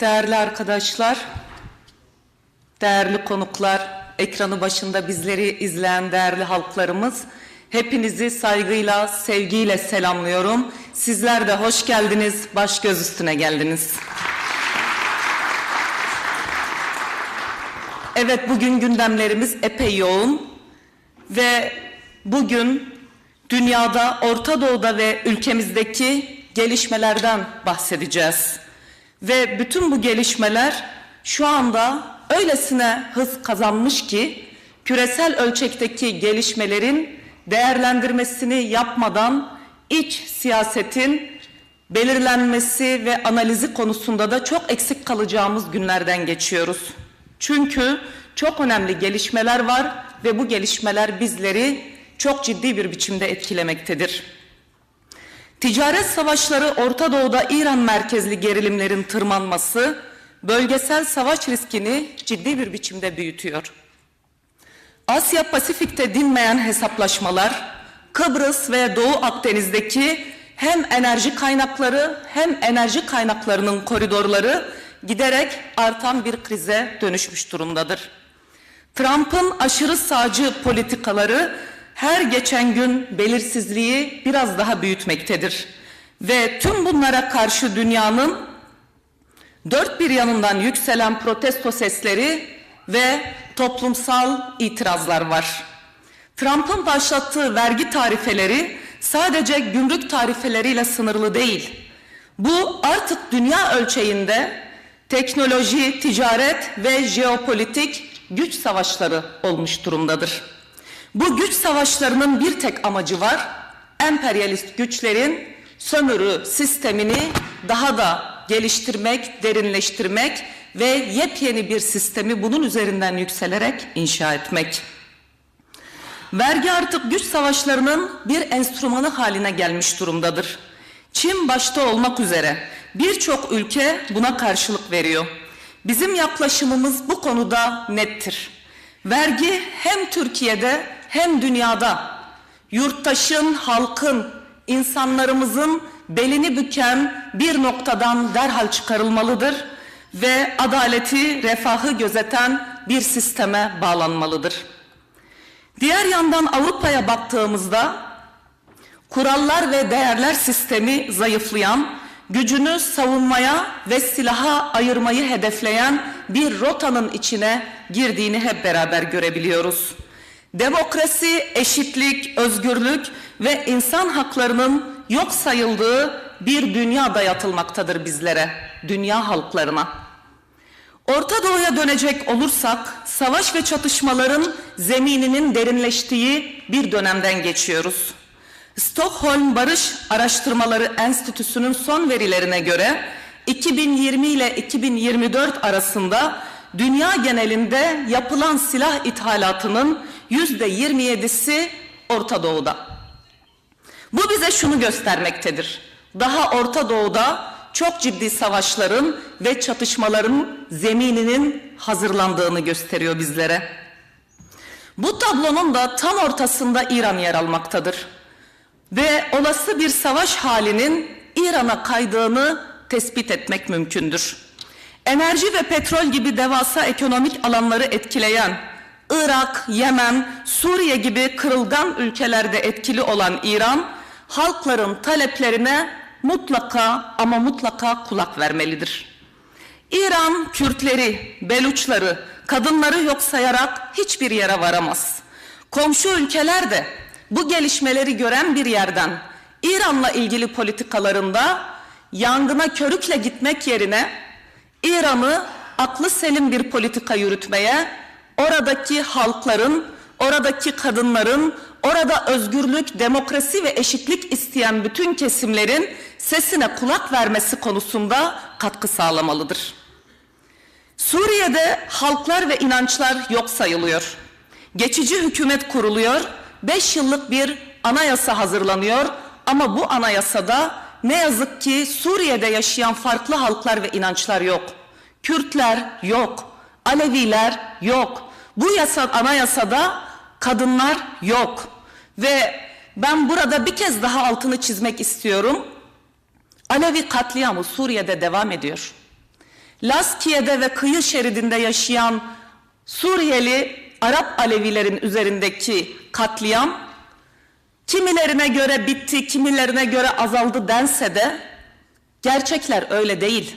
Değerli arkadaşlar, değerli konuklar, ekranı başında bizleri izleyen değerli halklarımız, hepinizi saygıyla, sevgiyle selamlıyorum. Sizler de hoş geldiniz, baş göz üstüne geldiniz. Evet, bugün gündemlerimiz epey yoğun ve bugün dünyada, Orta Doğu'da ve ülkemizdeki gelişmelerden bahsedeceğiz. Ve bütün bu gelişmeler şu anda öylesine hız kazanmış ki küresel ölçekteki gelişmelerin değerlendirmesini yapmadan iç siyasetin belirlenmesi ve analizi konusunda da çok eksik kalacağımız günlerden geçiyoruz. Çünkü çok önemli gelişmeler var ve bu gelişmeler bizleri çok ciddi bir biçimde etkilemektedir. Ticaret savaşları Orta Doğu'da İran merkezli gerilimlerin tırmanması bölgesel savaş riskini ciddi bir biçimde büyütüyor. Asya Pasifik'te dinmeyen hesaplaşmalar Kıbrıs ve Doğu Akdeniz'deki hem enerji kaynakları hem enerji kaynaklarının koridorları giderek artan bir krize dönüşmüş durumdadır. Trump'ın aşırı sağcı politikaları her geçen gün belirsizliği biraz daha büyütmektedir. Ve tüm bunlara karşı dünyanın dört bir yanından yükselen protesto sesleri ve toplumsal itirazlar var. Trump'ın başlattığı vergi tarifeleri sadece gümrük tarifeleriyle sınırlı değil. Bu artık dünya ölçeğinde teknoloji, ticaret ve jeopolitik güç savaşları olmuş durumdadır. Bu güç savaşlarının bir tek amacı var. Emperyalist güçlerin sömürü sistemini daha da geliştirmek, derinleştirmek ve yepyeni bir sistemi bunun üzerinden yükselerek inşa etmek. Vergi artık güç savaşlarının bir enstrümanı haline gelmiş durumdadır. Çin başta olmak üzere birçok ülke buna karşılık veriyor. Bizim yaklaşımımız bu konuda nettir. Vergi hem Türkiye'de hem dünyada yurttaşın, halkın, insanlarımızın belini büken bir noktadan derhal çıkarılmalıdır ve adaleti, refahı gözeten bir sisteme bağlanmalıdır. Diğer yandan Avrupa'ya baktığımızda kurallar ve değerler sistemi zayıflayan, gücünü savunmaya ve silaha ayırmayı hedefleyen bir rotanın içine girdiğini hep beraber görebiliyoruz. Demokrasi, eşitlik, özgürlük ve insan haklarının yok sayıldığı bir dünya dayatılmaktadır bizlere, dünya halklarına. Orta Doğu'ya dönecek olursak savaş ve çatışmaların zemininin derinleştiği bir dönemden geçiyoruz. Stockholm Barış Araştırmaları Enstitüsü'nün son verilerine göre 2020 ile 2024 arasında dünya genelinde yapılan silah ithalatının yüzde 27'si Orta Doğu'da. Bu bize şunu göstermektedir. Daha Orta Doğu'da çok ciddi savaşların ve çatışmaların zemininin hazırlandığını gösteriyor bizlere. Bu tablonun da tam ortasında İran yer almaktadır. Ve olası bir savaş halinin İran'a kaydığını tespit etmek mümkündür. Enerji ve petrol gibi devasa ekonomik alanları etkileyen Irak, Yemen, Suriye gibi kırılgan ülkelerde etkili olan İran, halkların taleplerine mutlaka ama mutlaka kulak vermelidir. İran Kürtleri, Beluçları, kadınları yok sayarak hiçbir yere varamaz. Komşu ülkeler de bu gelişmeleri gören bir yerden İran'la ilgili politikalarında yangına körükle gitmek yerine İran'ı aklı selim bir politika yürütmeye, oradaki halkların, oradaki kadınların, orada özgürlük, demokrasi ve eşitlik isteyen bütün kesimlerin sesine kulak vermesi konusunda katkı sağlamalıdır. Suriye'de halklar ve inançlar yok sayılıyor. Geçici hükümet kuruluyor, beş yıllık bir anayasa hazırlanıyor ama bu anayasada ne yazık ki Suriye'de yaşayan farklı halklar ve inançlar yok. Kürtler yok, Aleviler yok. Bu yasa, anayasada kadınlar yok. Ve ben burada bir kez daha altını çizmek istiyorum. Alevi katliamı Suriye'de devam ediyor. Laskiye'de ve kıyı şeridinde yaşayan Suriyeli Arap Alevilerin üzerindeki katliam kimilerine göre bitti, kimilerine göre azaldı dense de gerçekler öyle değil.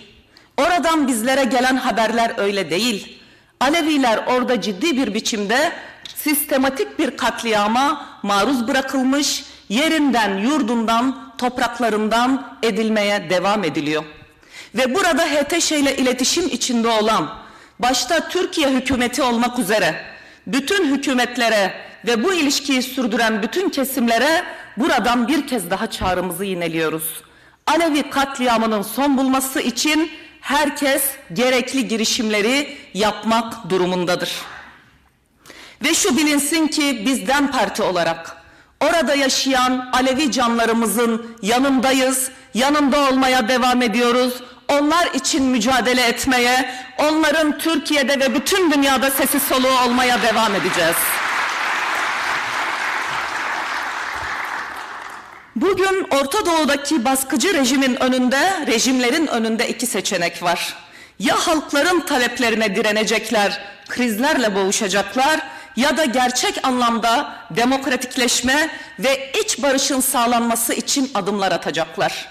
Oradan bizlere gelen haberler öyle değil. Aleviler orada ciddi bir biçimde sistematik bir katliama maruz bırakılmış, yerinden, yurdundan, topraklarından edilmeye devam ediliyor. Ve burada HTŞ ile iletişim içinde olan, başta Türkiye hükümeti olmak üzere, bütün hükümetlere ve bu ilişkiyi sürdüren bütün kesimlere buradan bir kez daha çağrımızı yineliyoruz. Alevi katliamının son bulması için herkes gerekli girişimleri yapmak durumundadır. Ve şu bilinsin ki bizden parti olarak orada yaşayan Alevi canlarımızın yanındayız, yanında olmaya devam ediyoruz. Onlar için mücadele etmeye, onların Türkiye'de ve bütün dünyada sesi soluğu olmaya devam edeceğiz. Bugün Orta Doğu'daki baskıcı rejimin önünde, rejimlerin önünde iki seçenek var. Ya halkların taleplerine direnecekler, krizlerle boğuşacaklar ya da gerçek anlamda demokratikleşme ve iç barışın sağlanması için adımlar atacaklar.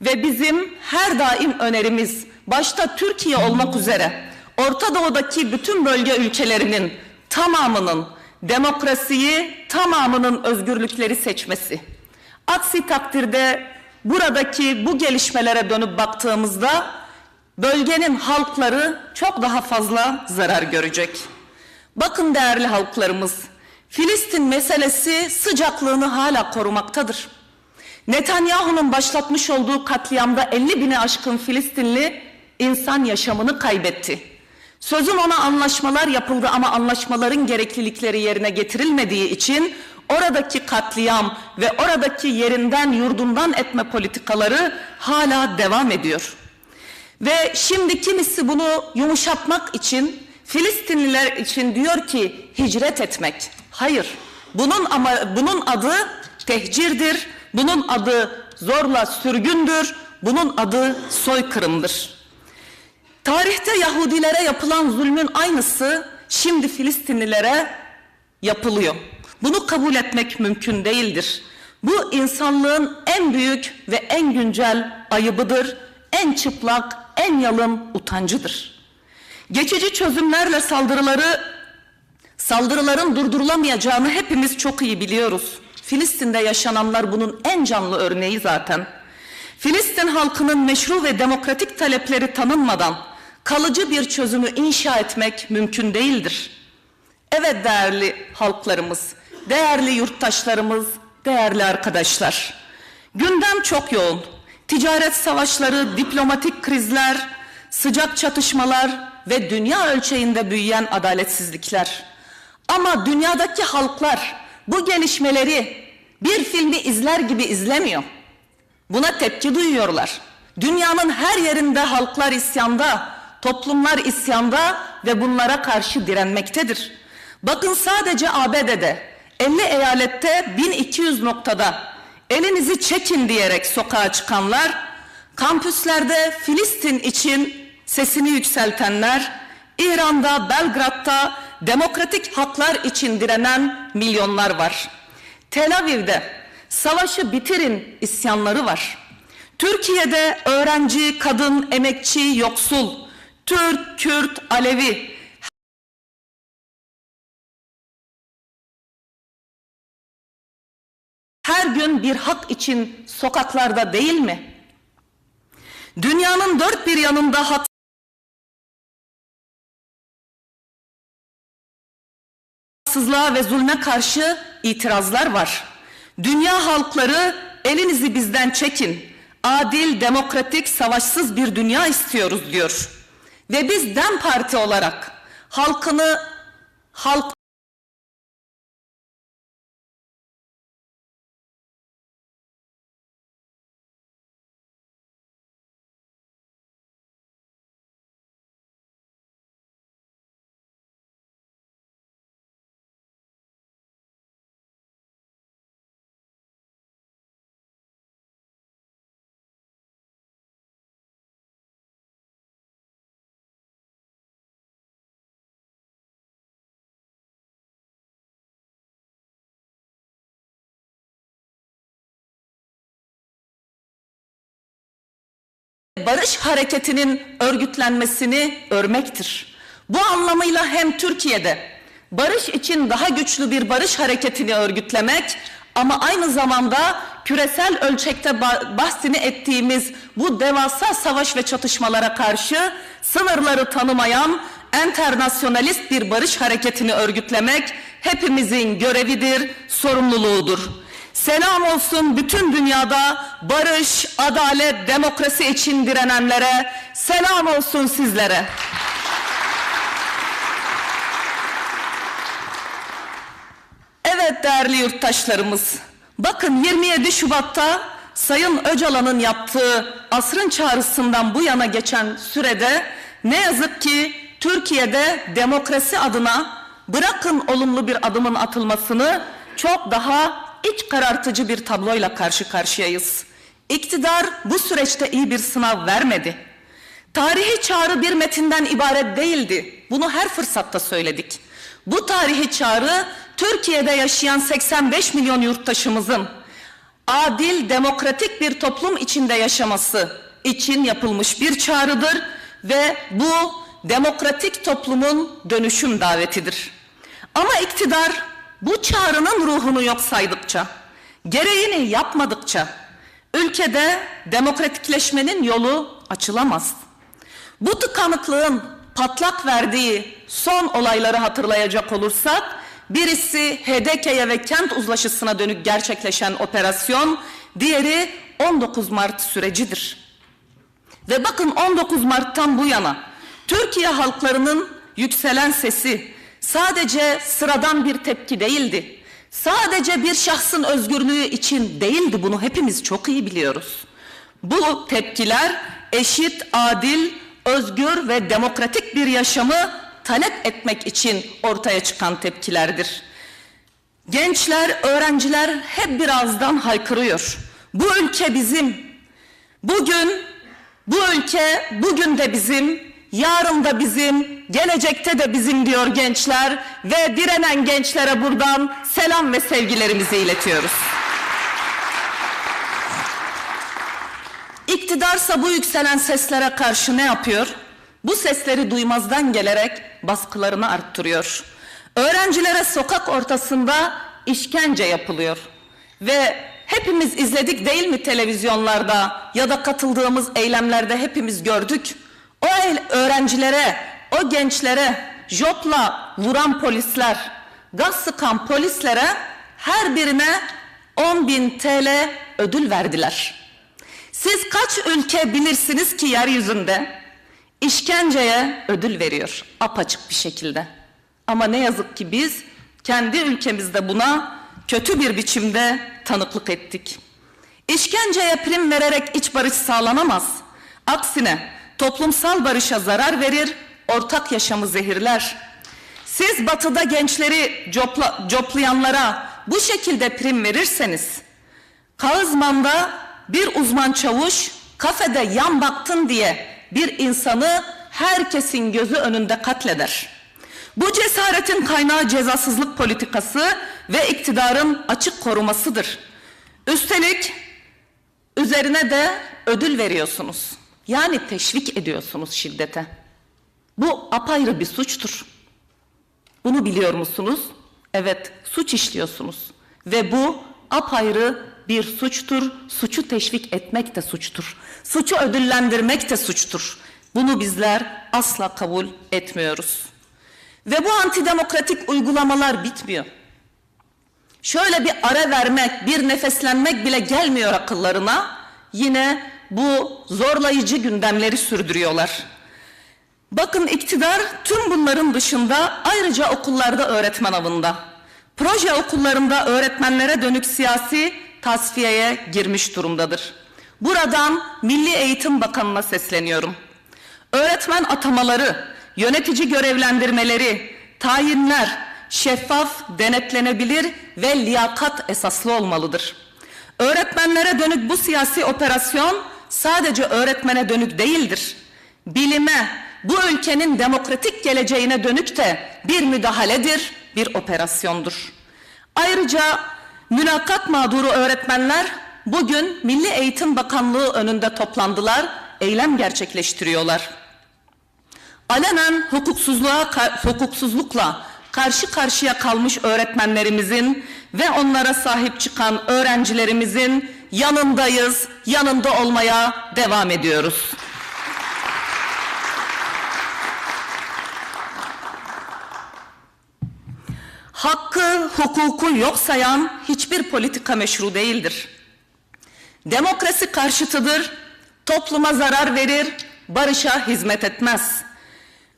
Ve bizim her daim önerimiz başta Türkiye olmak üzere Orta Doğu'daki bütün bölge ülkelerinin tamamının demokrasiyi, tamamının özgürlükleri seçmesi. Aksi takdirde buradaki bu gelişmelere dönüp baktığımızda bölgenin halkları çok daha fazla zarar görecek. Bakın değerli halklarımız, Filistin meselesi sıcaklığını hala korumaktadır. Netanyahu'nun başlatmış olduğu katliamda 50 bine aşkın Filistinli insan yaşamını kaybetti. Sözüm ona anlaşmalar yapıldı ama anlaşmaların gereklilikleri yerine getirilmediği için oradaki katliam ve oradaki yerinden yurdundan etme politikaları hala devam ediyor. Ve şimdi kimisi bunu yumuşatmak için Filistinliler için diyor ki hicret etmek. Hayır. Bunun ama bunun adı tehcirdir. Bunun adı zorla sürgündür. Bunun adı soykırımdır. Tarihte Yahudilere yapılan zulmün aynısı şimdi Filistinlilere yapılıyor. Bunu kabul etmek mümkün değildir. Bu insanlığın en büyük ve en güncel ayıbıdır. En çıplak, en yalın utancıdır. Geçici çözümlerle saldırıları saldırıların durdurulamayacağını hepimiz çok iyi biliyoruz. Filistin'de yaşananlar bunun en canlı örneği zaten. Filistin halkının meşru ve demokratik talepleri tanınmadan kalıcı bir çözümü inşa etmek mümkün değildir. Evet değerli halklarımız, değerli yurttaşlarımız, değerli arkadaşlar. Gündem çok yoğun. Ticaret savaşları, diplomatik krizler, sıcak çatışmalar ve dünya ölçeğinde büyüyen adaletsizlikler. Ama dünyadaki halklar bu gelişmeleri bir filmi izler gibi izlemiyor. Buna tepki duyuyorlar. Dünyanın her yerinde halklar isyanda, toplumlar isyanda ve bunlara karşı direnmektedir. Bakın sadece ABD'de 50 eyalette 1200 noktada elinizi çekin diyerek sokağa çıkanlar, kampüslerde Filistin için sesini yükseltenler, İran'da, Belgrad'da demokratik haklar için direnen milyonlar var. Tel Aviv'de savaşı bitirin isyanları var. Türkiye'de öğrenci, kadın, emekçi, yoksul, Türk, Kürt, Alevi her gün bir hak için sokaklarda değil mi? Dünyanın dört bir yanında haksızlığa ve zulme karşı itirazlar var. Dünya halkları elinizi bizden çekin. Adil, demokratik, savaşsız bir dünya istiyoruz diyor. Ve biz DEM Parti olarak halkını halk barış hareketinin örgütlenmesini örmektir. Bu anlamıyla hem Türkiye'de barış için daha güçlü bir barış hareketini örgütlemek ama aynı zamanda küresel ölçekte ba- bahsini ettiğimiz bu devasa savaş ve çatışmalara karşı sınırları tanımayan enternasyonalist bir barış hareketini örgütlemek hepimizin görevidir, sorumluluğudur. Selam olsun bütün dünyada barış, adalet, demokrasi için direnenlere, selam olsun sizlere. Evet değerli yurttaşlarımız, bakın 27 Şubat'ta Sayın Öcalan'ın yaptığı asrın çağrısından bu yana geçen sürede ne yazık ki Türkiye'de demokrasi adına bırakın olumlu bir adımın atılmasını çok daha iç karartıcı bir tabloyla karşı karşıyayız. İktidar bu süreçte iyi bir sınav vermedi. Tarihi çağrı bir metinden ibaret değildi. Bunu her fırsatta söyledik. Bu tarihi çağrı Türkiye'de yaşayan 85 milyon yurttaşımızın adil, demokratik bir toplum içinde yaşaması için yapılmış bir çağrıdır ve bu demokratik toplumun dönüşüm davetidir. Ama iktidar bu çağrının ruhunu yok saydıkça, gereğini yapmadıkça ülkede demokratikleşmenin yolu açılamaz. Bu tıkanıklığın patlak verdiği son olayları hatırlayacak olursak, birisi HDK'ye ve kent uzlaşısına dönük gerçekleşen operasyon, diğeri 19 Mart sürecidir. Ve bakın 19 Mart'tan bu yana Türkiye halklarının yükselen sesi sadece sıradan bir tepki değildi. Sadece bir şahsın özgürlüğü için değildi bunu hepimiz çok iyi biliyoruz. Bu tepkiler eşit, adil, özgür ve demokratik bir yaşamı talep etmek için ortaya çıkan tepkilerdir. Gençler, öğrenciler hep birazdan haykırıyor. Bu ülke bizim. Bugün bu ülke bugün de bizim, yarın da bizim, gelecekte de bizim diyor gençler ve direnen gençlere buradan selam ve sevgilerimizi iletiyoruz. İktidarsa bu yükselen seslere karşı ne yapıyor? Bu sesleri duymazdan gelerek baskılarını arttırıyor. Öğrencilere sokak ortasında işkence yapılıyor. Ve hepimiz izledik değil mi televizyonlarda ya da katıldığımız eylemlerde hepimiz gördük. O öğrencilere, o gençlere jopla vuran polisler, gaz sıkan polislere her birine 10 bin TL ödül verdiler. Siz kaç ülke bilirsiniz ki yeryüzünde işkenceye ödül veriyor apaçık bir şekilde. Ama ne yazık ki biz kendi ülkemizde buna kötü bir biçimde tanıklık ettik. İşkenceye prim vererek iç barış sağlanamaz. Aksine toplumsal barışa zarar verir, ortak yaşamı zehirler. Siz batıda gençleri copla, coplayanlara bu şekilde prim verirseniz, Kağızman'da bir uzman çavuş kafede yan baktın diye bir insanı herkesin gözü önünde katleder. Bu cesaretin kaynağı cezasızlık politikası ve iktidarın açık korumasıdır. Üstelik üzerine de ödül veriyorsunuz. Yani teşvik ediyorsunuz şiddete. Bu apayrı bir suçtur. Bunu biliyor musunuz? Evet, suç işliyorsunuz. Ve bu apayrı bir suçtur. Suçu teşvik etmek de suçtur. Suçu ödüllendirmek de suçtur. Bunu bizler asla kabul etmiyoruz. Ve bu antidemokratik uygulamalar bitmiyor. Şöyle bir ara vermek, bir nefeslenmek bile gelmiyor akıllarına. Yine bu zorlayıcı gündemleri sürdürüyorlar. Bakın iktidar tüm bunların dışında ayrıca okullarda öğretmen avında. Proje okullarında öğretmenlere dönük siyasi tasfiyeye girmiş durumdadır. Buradan Milli Eğitim Bakanı'na sesleniyorum. Öğretmen atamaları, yönetici görevlendirmeleri, tayinler şeffaf, denetlenebilir ve liyakat esaslı olmalıdır. Öğretmenlere dönük bu siyasi operasyon sadece öğretmene dönük değildir. Bilime, bu ülkenin demokratik geleceğine dönük de bir müdahaledir, bir operasyondur. Ayrıca mülakat mağduru öğretmenler bugün Milli Eğitim Bakanlığı önünde toplandılar, eylem gerçekleştiriyorlar. Alenen hukuksuzluğa, hukuksuzlukla karşı karşıya kalmış öğretmenlerimizin ve onlara sahip çıkan öğrencilerimizin yanındayız, yanında olmaya devam ediyoruz. Hakkı, hukuku yok sayan hiçbir politika meşru değildir. Demokrasi karşıtıdır, topluma zarar verir, barışa hizmet etmez.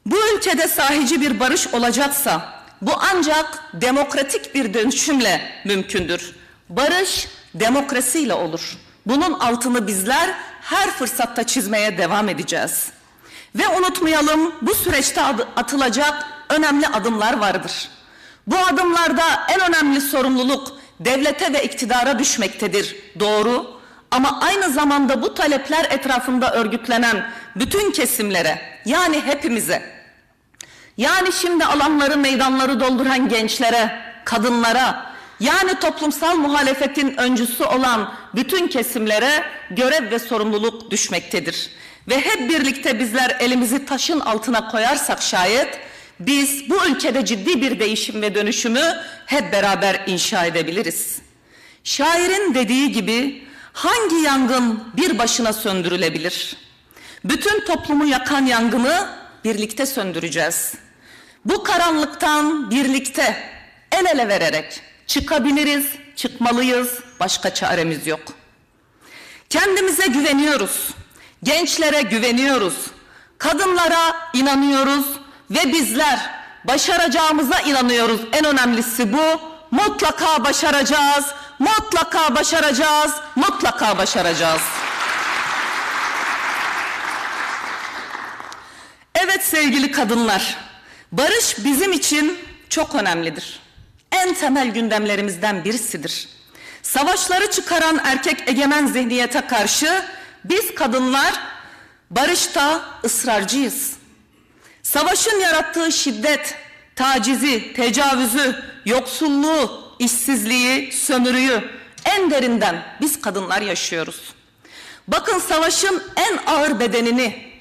Bu ülkede sahici bir barış olacaksa bu ancak demokratik bir dönüşümle mümkündür. Barış demokrasiyle olur. Bunun altını bizler her fırsatta çizmeye devam edeceğiz. Ve unutmayalım bu süreçte atılacak önemli adımlar vardır. Bu adımlarda en önemli sorumluluk devlete ve iktidara düşmektedir. Doğru ama aynı zamanda bu talepler etrafında örgütlenen bütün kesimlere yani hepimize yani şimdi alanları meydanları dolduran gençlere, kadınlara yani toplumsal muhalefetin öncüsü olan bütün kesimlere görev ve sorumluluk düşmektedir. Ve hep birlikte bizler elimizi taşın altına koyarsak şayet biz bu ülkede ciddi bir değişim ve dönüşümü hep beraber inşa edebiliriz. Şairin dediği gibi hangi yangın bir başına söndürülebilir? Bütün toplumu yakan yangını birlikte söndüreceğiz. Bu karanlıktan birlikte el ele vererek çıkabiliriz, çıkmalıyız, başka çaremiz yok. Kendimize güveniyoruz, gençlere güveniyoruz, kadınlara inanıyoruz ve bizler başaracağımıza inanıyoruz. En önemlisi bu. Mutlaka başaracağız, mutlaka başaracağız, mutlaka başaracağız. Evet sevgili kadınlar, barış bizim için çok önemlidir. En temel gündemlerimizden birisidir. Savaşları çıkaran erkek egemen zihniyete karşı biz kadınlar barışta ısrarcıyız. Savaşın yarattığı şiddet, tacizi, tecavüzü, yoksulluğu, işsizliği, sömürüyü en derinden biz kadınlar yaşıyoruz. Bakın savaşın en ağır bedenini,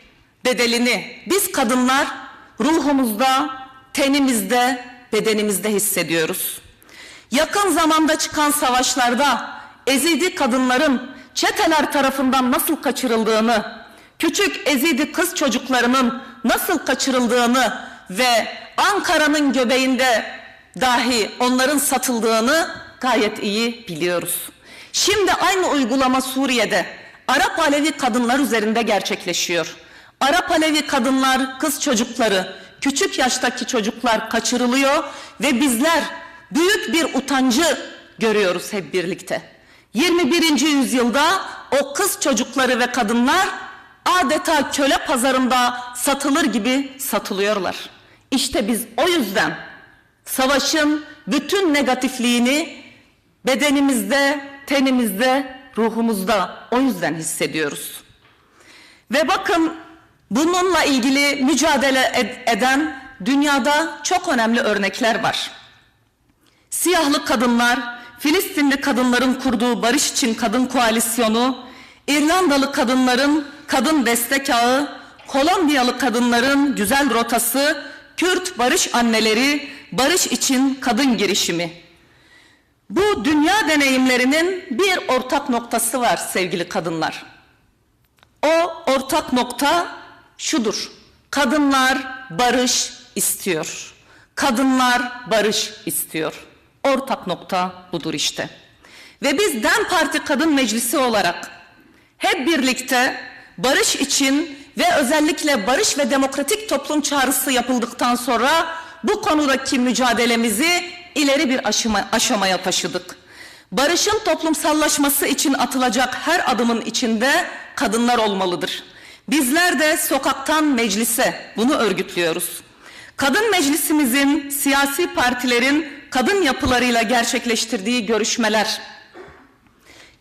bedelini biz kadınlar ruhumuzda, tenimizde, bedenimizde hissediyoruz. Yakın zamanda çıkan savaşlarda ezidi kadınların çeteler tarafından nasıl kaçırıldığını, küçük ezidi kız çocuklarının nasıl kaçırıldığını ve Ankara'nın göbeğinde dahi onların satıldığını gayet iyi biliyoruz. Şimdi aynı uygulama Suriye'de Arap Alevi kadınlar üzerinde gerçekleşiyor. Arap Alevi kadınlar, kız çocukları, küçük yaştaki çocuklar kaçırılıyor ve bizler büyük bir utancı görüyoruz hep birlikte. 21. yüzyılda o kız çocukları ve kadınlar adeta köle pazarında satılır gibi satılıyorlar. İşte biz o yüzden savaşın bütün negatifliğini bedenimizde, tenimizde, ruhumuzda o yüzden hissediyoruz. Ve bakın bununla ilgili mücadele ed eden dünyada çok önemli örnekler var. Siyahlı kadınlar, Filistinli kadınların kurduğu Barış için Kadın Koalisyonu, İrlandalı kadınların kadın destek ağı, Kolombiyalı kadınların güzel rotası, Kürt barış anneleri, barış için kadın girişimi. Bu dünya deneyimlerinin bir ortak noktası var sevgili kadınlar. O ortak nokta şudur. Kadınlar barış istiyor. Kadınlar barış istiyor. Ortak nokta budur işte. Ve biz DEM Parti Kadın Meclisi olarak hep birlikte barış için ve özellikle barış ve demokratik toplum çağrısı yapıldıktan sonra bu konudaki mücadelemizi ileri bir aşama, aşamaya taşıdık. Barışın toplumsallaşması için atılacak her adımın içinde kadınlar olmalıdır. Bizler de sokaktan meclise bunu örgütlüyoruz. Kadın meclisimizin siyasi partilerin kadın yapılarıyla gerçekleştirdiği görüşmeler,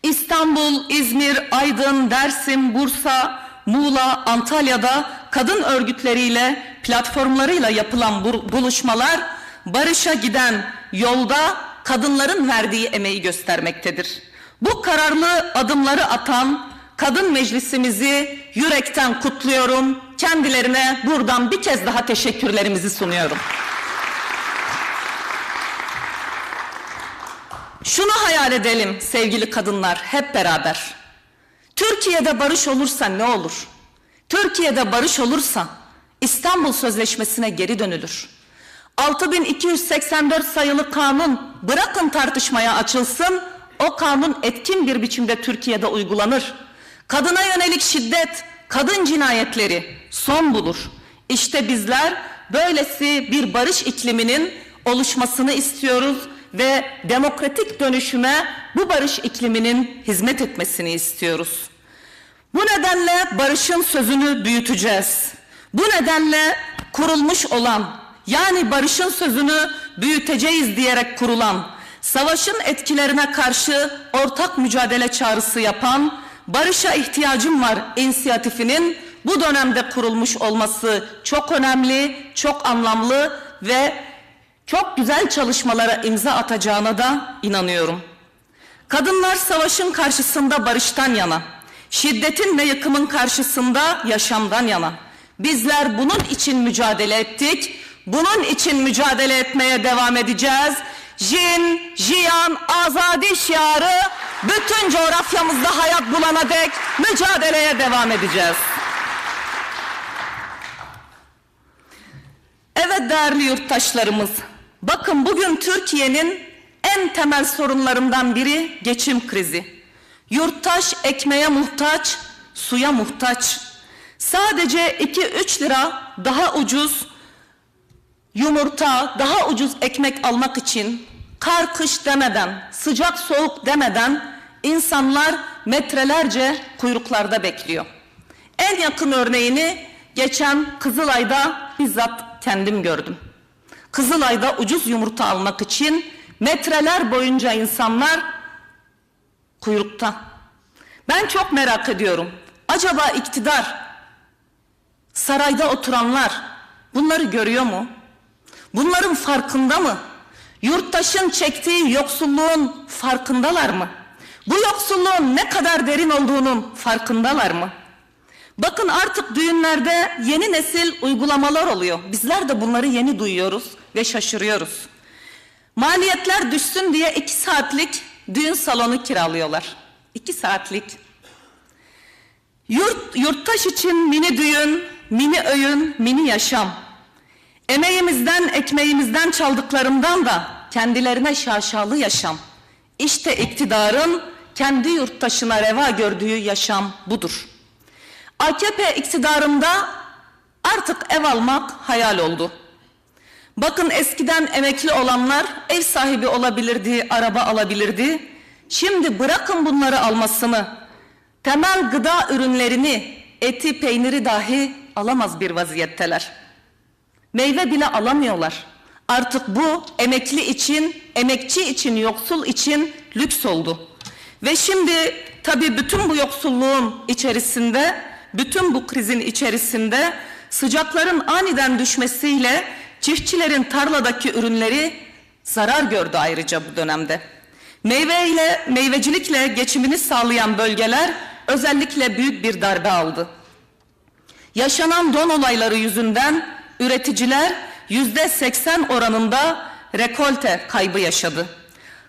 İstanbul, İzmir, Aydın, Dersim, Bursa, Muğla, Antalya'da kadın örgütleriyle, platformlarıyla yapılan buluşmalar barışa giden yolda kadınların verdiği emeği göstermektedir. Bu kararlı adımları atan kadın meclisimizi yürekten kutluyorum. Kendilerine buradan bir kez daha teşekkürlerimizi sunuyorum. Şunu hayal edelim sevgili kadınlar hep beraber. Türkiye'de barış olursa ne olur? Türkiye'de barış olursa İstanbul Sözleşmesi'ne geri dönülür. 6284 sayılı kanun bırakın tartışmaya açılsın, o kanun etkin bir biçimde Türkiye'de uygulanır. Kadına yönelik şiddet, kadın cinayetleri son bulur. İşte bizler böylesi bir barış ikliminin oluşmasını istiyoruz ve demokratik dönüşüme bu barış ikliminin hizmet etmesini istiyoruz. Bu nedenle barışın sözünü büyüteceğiz. Bu nedenle kurulmuş olan yani barışın sözünü büyüteceğiz diyerek kurulan, savaşın etkilerine karşı ortak mücadele çağrısı yapan, barışa ihtiyacım var inisiyatifinin bu dönemde kurulmuş olması çok önemli, çok anlamlı ve çok güzel çalışmalara imza atacağına da inanıyorum. Kadınlar savaşın karşısında barıştan yana, şiddetin ve yıkımın karşısında yaşamdan yana. Bizler bunun için mücadele ettik, bunun için mücadele etmeye devam edeceğiz. Jin, Jiyan, Azadi şiarı bütün coğrafyamızda hayat bulana dek mücadeleye devam edeceğiz. Evet değerli yurttaşlarımız, bakın bugün Türkiye'nin en temel sorunlarından biri geçim krizi. Yurttaş ekmeğe muhtaç, suya muhtaç. Sadece 2-3 lira daha ucuz yumurta, daha ucuz ekmek almak için kar kış demeden, sıcak soğuk demeden insanlar metrelerce kuyruklarda bekliyor. En yakın örneğini geçen Kızılay'da bizzat kendim gördüm. Kızılay'da ucuz yumurta almak için metreler boyunca insanlar kuyrukta. Ben çok merak ediyorum. Acaba iktidar, sarayda oturanlar bunları görüyor mu? Bunların farkında mı? Yurttaşın çektiği yoksulluğun farkındalar mı? Bu yoksulluğun ne kadar derin olduğunun farkındalar mı? Bakın artık düğünlerde yeni nesil uygulamalar oluyor. Bizler de bunları yeni duyuyoruz ve şaşırıyoruz. Maliyetler düşsün diye iki saatlik düğün salonu kiralıyorlar. İki saatlik. Yurt, yurttaş için mini düğün, mini öğün, mini yaşam. Emeğimizden, ekmeğimizden çaldıklarından da kendilerine şaşalı yaşam. İşte iktidarın kendi yurttaşına reva gördüğü yaşam budur. AKP iktidarında artık ev almak hayal oldu. Bakın eskiden emekli olanlar ev sahibi olabilirdi, araba alabilirdi. Şimdi bırakın bunları almasını. Temel gıda ürünlerini, eti, peyniri dahi alamaz bir vaziyetteler. Meyve bile alamıyorlar. Artık bu emekli için, emekçi için, yoksul için lüks oldu. Ve şimdi tabii bütün bu yoksulluğun içerisinde, bütün bu krizin içerisinde sıcakların aniden düşmesiyle çiftçilerin tarladaki ürünleri zarar gördü ayrıca bu dönemde. Meyve ile meyvecilikle geçimini sağlayan bölgeler özellikle büyük bir darbe aldı. Yaşanan don olayları yüzünden üreticiler yüzde 80 oranında rekolte kaybı yaşadı.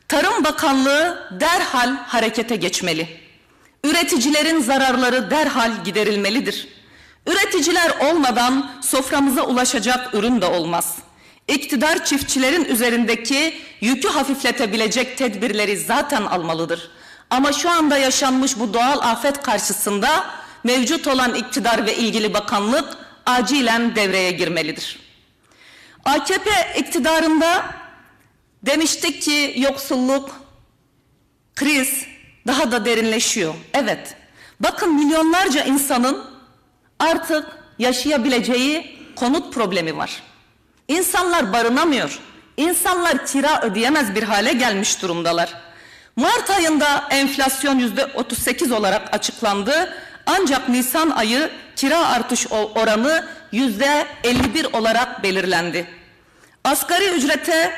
Tarım Bakanlığı derhal harekete geçmeli. Üreticilerin zararları derhal giderilmelidir. Üreticiler olmadan soframıza ulaşacak ürün de olmaz. İktidar çiftçilerin üzerindeki yükü hafifletebilecek tedbirleri zaten almalıdır. Ama şu anda yaşanmış bu doğal afet karşısında mevcut olan iktidar ve ilgili bakanlık acilen devreye girmelidir. AKP iktidarında demiştik ki yoksulluk, kriz daha da derinleşiyor. Evet. Bakın milyonlarca insanın artık yaşayabileceği konut problemi var. İnsanlar barınamıyor. İnsanlar kira ödeyemez bir hale gelmiş durumdalar. Mart ayında enflasyon yüzde 38 olarak açıklandı. Ancak Nisan ayı kira artış oranı yüzde 51 olarak belirlendi. Asgari ücrete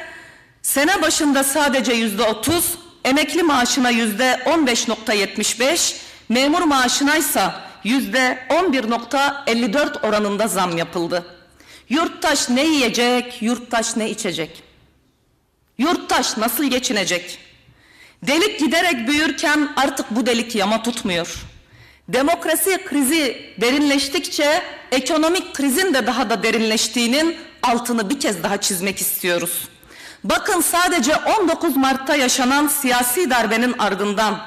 sene başında sadece yüzde 30, emekli maaşına yüzde 15.75, Memur maaşına ise yüzde 11.54 oranında zam yapıldı. Yurttaş ne yiyecek, yurttaş ne içecek? Yurttaş nasıl geçinecek? Delik giderek büyürken artık bu delik yama tutmuyor. Demokrasi krizi derinleştikçe ekonomik krizin de daha da derinleştiğinin altını bir kez daha çizmek istiyoruz. Bakın sadece 19 Mart'ta yaşanan siyasi darbenin ardından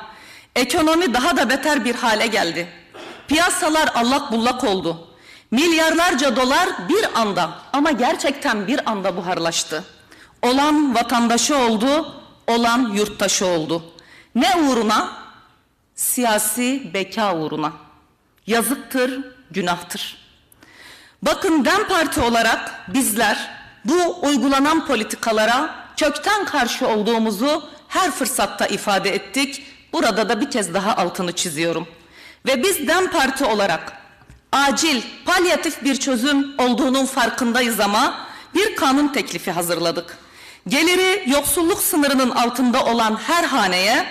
ekonomi daha da beter bir hale geldi. Piyasalar allak bullak oldu. Milyarlarca dolar bir anda ama gerçekten bir anda buharlaştı. Olan vatandaşı oldu, olan yurttaşı oldu. Ne uğruna? Siyasi beka uğruna. Yazıktır, günahtır. Bakın DEM Parti olarak bizler bu uygulanan politikalara kökten karşı olduğumuzu her fırsatta ifade ettik. Burada da bir kez daha altını çiziyorum. Ve biz DEM Parti olarak acil, palyatif bir çözüm olduğunun farkındayız ama bir kanun teklifi hazırladık. Geliri yoksulluk sınırının altında olan her haneye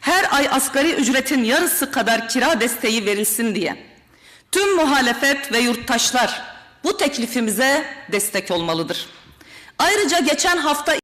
her ay asgari ücretin yarısı kadar kira desteği verilsin diye. Tüm muhalefet ve yurttaşlar bu teklifimize destek olmalıdır. Ayrıca geçen hafta